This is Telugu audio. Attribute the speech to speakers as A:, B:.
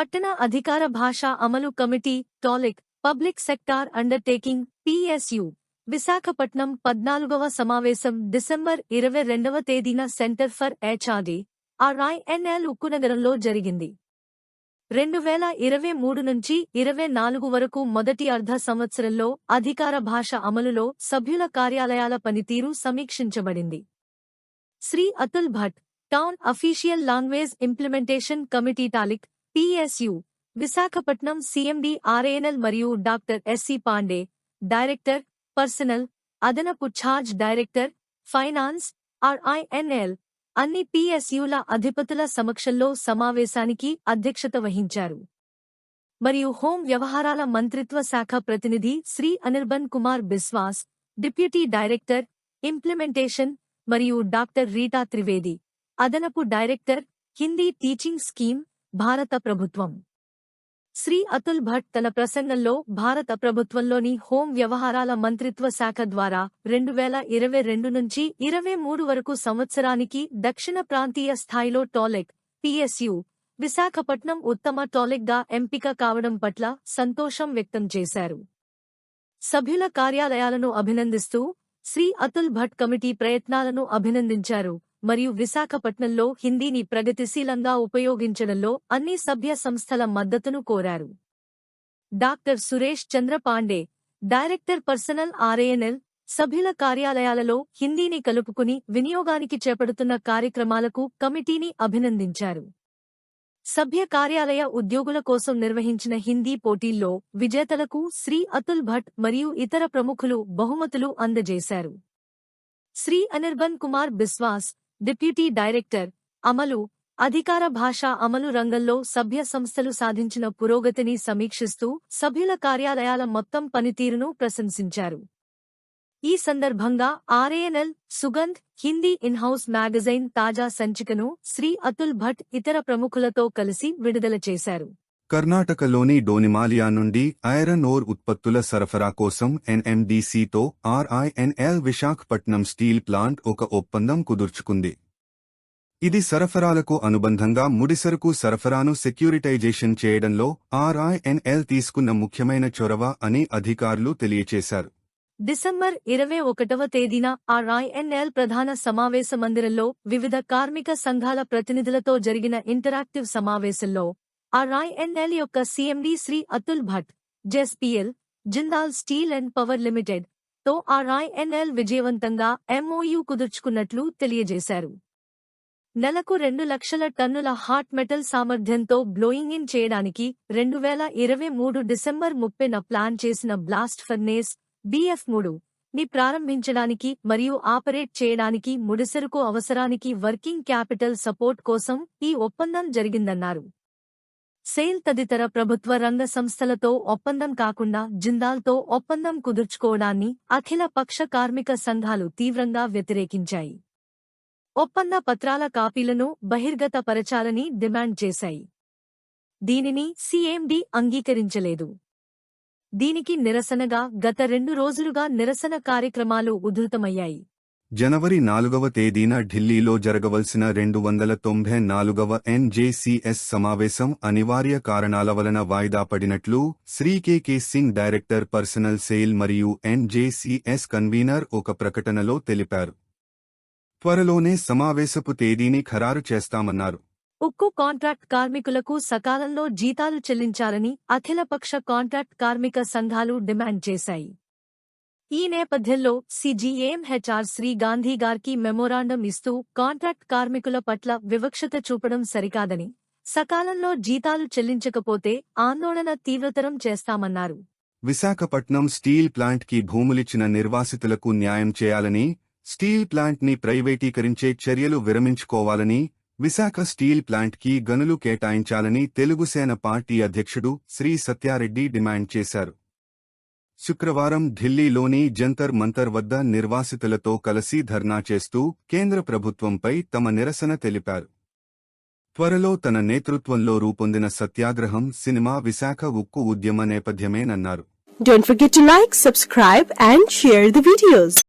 A: పట్టణ అధికార భాష అమలు committee TOLIC public sector undertaking PSU Visakhapatnam పద్నాలుగవ సమావేశం డిసెంబర్ ఇరవై రెండవ తేదీన సెంటర్ ఫర్ హెచ్ఆర్డి ఆర్ఐఎన్ఎల్ ఉక్కునగరంలో జరిగింది. రెండు వేల ఇరవై మూడు నుంచి ఇరవై నాలుగు వరకు మొదటి అర్ధ సంవత్సరంలో అధికార భాష అమలులో సభ్యుల కార్యాలయాల పనితీరు సమీక్షించబడింది. Shri Atul Bhatt town official language implementation committee TOLIC PSU Visakhapatnam CMD RANL మరియు doctor SC Pandey director personnel అదనపు ఛార్జ్ డైరెక్టర్ ఫైనాన్స్ ఆర్ఐఎన్ఎల్ అన్ని పిఎస్యుల అధిపతుల సమక్షంలో సమావేశానికి అధ్యక్షత వహించారు. మరియు హోం వ్యవహారాల మంత్రిత్వ శాఖ ప్రతినిధి Shri Anirban Kumar Biswas deputy director implementation మరియు డాక్టర్ రీటా త్రివేది అదనపు డైరెక్టర్ హిందీ టీచింగ్ స్కీమ్ భారత ప్రభుత్వం. శ్రీ అతుల్ భట్ తన ప్రసంగంలో భారత ప్రభుత్వంలోని హోం వ్యవహారాల మంత్రిత్వ శాఖ ద్వారా రెండు వేల ఇరవై రెండు నుంచి ఇరవై మూడు వరకు సంవత్సరానికి దక్షిణ ప్రాంతీయ స్థాయిలో టాలెక్ పిఎస్యు విశాఖపట్నం ఉత్తమ టాలెక్గా ఎంపిక కావడం పట్ల సంతోషం వ్యక్తం చేశారు. సభ్యుల కార్యాలయాలను అభినందిస్తూ శ్రీ అతుల్ భట్ కమిటీ ప్రయత్నాలను అభినందించారు. మరియు విశాఖపట్నంలో హిందీని ప్రగతిశీలంగా ఉపయోగించడంలో అన్ని సభ్య సంస్థల మద్దతును కోరారు. Doctor Suresh Chandra Pandey director personnel RANL సభ్యుల కార్యాలయాలలో హిందీని కలుపుకుని వినియోగానికి చేపడుతున్న కార్యక్రమాలకు కమిటీని అభినందించారు. సభ్య కార్యాలయ ఉద్యోగుల కోసం నిర్వహించిన హిందీ పోటీల్లో విజేతలకు శ్రీ అతుల్ భట్ మరియు ఇతర ప్రముఖులు బహుమతులు అందజేశారు. శ్రీ అనిర్బన్ కుమార్ బిస్వాస్ డిప్యూటీ డైరెక్టర్ అమలు అధికార భాష అమలు రంగంలో సభ్య సంస్థలు సాధించిన పురోగతిని సమీక్షిస్తూ సభ్యుల కార్యాలయాల మొత్తం పనితీరును ప్రశంసించారు. ఈ సందర్భంగా RANL Sugandh Hindi in-house magazine తాజా సంచికను శ్రీ అతుల్ భట్ ఇతర ప్రముఖులతో కలిసి విడుదల చేశారు.
B: కర్ణాటకలోని డోనిమాలియా నుండి ఐరన్ ఓర్ ఉత్పత్తుల సరఫరా కోసం ఎన్ఎండిసితో ఆర్ఐఎన్ఎల్ విశాఖపట్నం స్టీల్ ప్లాంట్ ఒక ఒప్పందం కుదుర్చుకుంది. ఇది సరఫరాలకు అనుబంధంగా ముడిసరుకు సరఫరాను సెక్యూరిటైజేషన్ చేయడంలో ఆర్ఐఎన్ఎల్ తీసుకున్న ముఖ్యమైన చొరవ అని అధికారులు తెలియచేశారు.
A: డిసెంబర్ ఇరవై ఒకటవ తేదీన ఆర్ఐఎన్ఎల్ ప్రధాన సమావేశ మందిరంలో వివిధ కార్మిక సంఘాల ప్రతినిధులతో జరిగిన ఇంటరాక్టివ్ సమావేశంలో ఆర్ఐఎన్ఎల్ యొక్క CMD Shri Atul Bhatt JSPL Jindal steel and power లిమిటెడ్తో ఆర్ఐఎన్ఎల్ విజయవంతంగా ఎంఓయూ కుదుర్చుకున్నట్లు తెలియజేశారు. నెలకు రెండు లక్షల టన్నుల హాట్ మెటల్ సామర్థ్యంతో బ్లోయింగ్ ఇన్ చేయడానికి రెండు వేల ఇరవై మూడు డిసెంబర్ ముప్పెన ప్లాన్ చేసిన బ్లాస్ట్ ఫర్నేస్ బిఎఫ్ మూడు ని ప్రారంభించడానికి మరియు ఆపరేట్ చేయడానికి ముడిసరుకు అవసరానికి వర్కింగ్ క్యాపిటల్ సపోర్ట్ కోసం ఈ ఒప్పందం జరిగిందన్నారు. సేల్ తదితర ప్రభుత్వ రంగ సంస్థలతో ఒప్పందం కాకుండా జిందాల్తో ఒప్పందం కుదుర్చుకోవడాన్ని అఖిల పక్ష కార్మిక సంఘాలు తీవ్రంగా వ్యతిరేకించాయి. ఒప్పంద పత్రాల కాపీలను బహిర్గతపరచాలని డిమాండ్ చేశాయి. దీనిని సీఎండి అంగీకరించలేదు. దీనికి నిరసనగా గత రెండు రోజులుగా నిరసన కార్యక్రమాలు ఉధృతమయ్యాయి.
B: జనవరి నాలుగవ తేదీన ఢిల్లీలో జరగవలసిన రెండు వందల తొంభై నాలుగవ ఎన్జేసీఎస్ సమావేశం అనివార్య కారణాల వలన వాయిదా పడినట్లు Shri Singh director personnel SAIL మరియు ఎన్జేసీఎస్ కన్వీనర్ ఒక ప్రకటనలో తెలిపారు. త్వరలోనే సమావేశపు తేదీని ఖరారు చేస్తామన్నారు.
A: ఉక్కు కాంట్రాక్ట్ కార్మికులకు సకాలంలో జీతాలు చెల్లించాలని అఖిలపక్ష కాంట్రాక్ట్ కార్మిక సంఘాలు డిమాండ్ చేశాయి. ఈ నేపథ్యంలో సిజీఏం హెచ్ఆర్ శ్రీ గాంధీ గారికి మెమోరాండం ఇస్తూ కాంట్రాక్ట్ కార్మికుల పట్ల వివక్షత చూపడం సరికాదని సకాలంలో జీతాలు చెల్లించకపోతే ఆందోళన తీవ్రతరం చేస్తామన్నారు.
B: విశాఖపట్నం స్టీల్ ప్లాంట్కి భూములిచ్చిన నిర్వాసితులకు న్యాయం చేయాలని స్టీల్ ప్లాంట్ని ప్రైవేటీకరించే చర్యలు విరమించుకోవాలని విశాఖ స్టీల్ ప్లాంట్కి గనులు కేటాయించాలని తెలుగుసేన పార్టీ అధ్యక్షుడు శ్రీ సత్యారెడ్డి డిమాండ్ చేశారు. శుక్రవారం ఢిల్లీలోని జంతర్ మంతర్ వద్ద నిర్వాసితులతో కలిసి ధర్నా చేస్తూ కేంద్ర ప్రభుత్వంపై తమ నిరసన తెలిపారు త్వరలో తన నేతృత్వంలో రూపొందిన సత్యాగ్రహం సినిమా విశాఖ ఉక్కు ఉద్యమ నేపథ్యమేనన్నారు
C: Don't forget to like, subscribe and share the videos.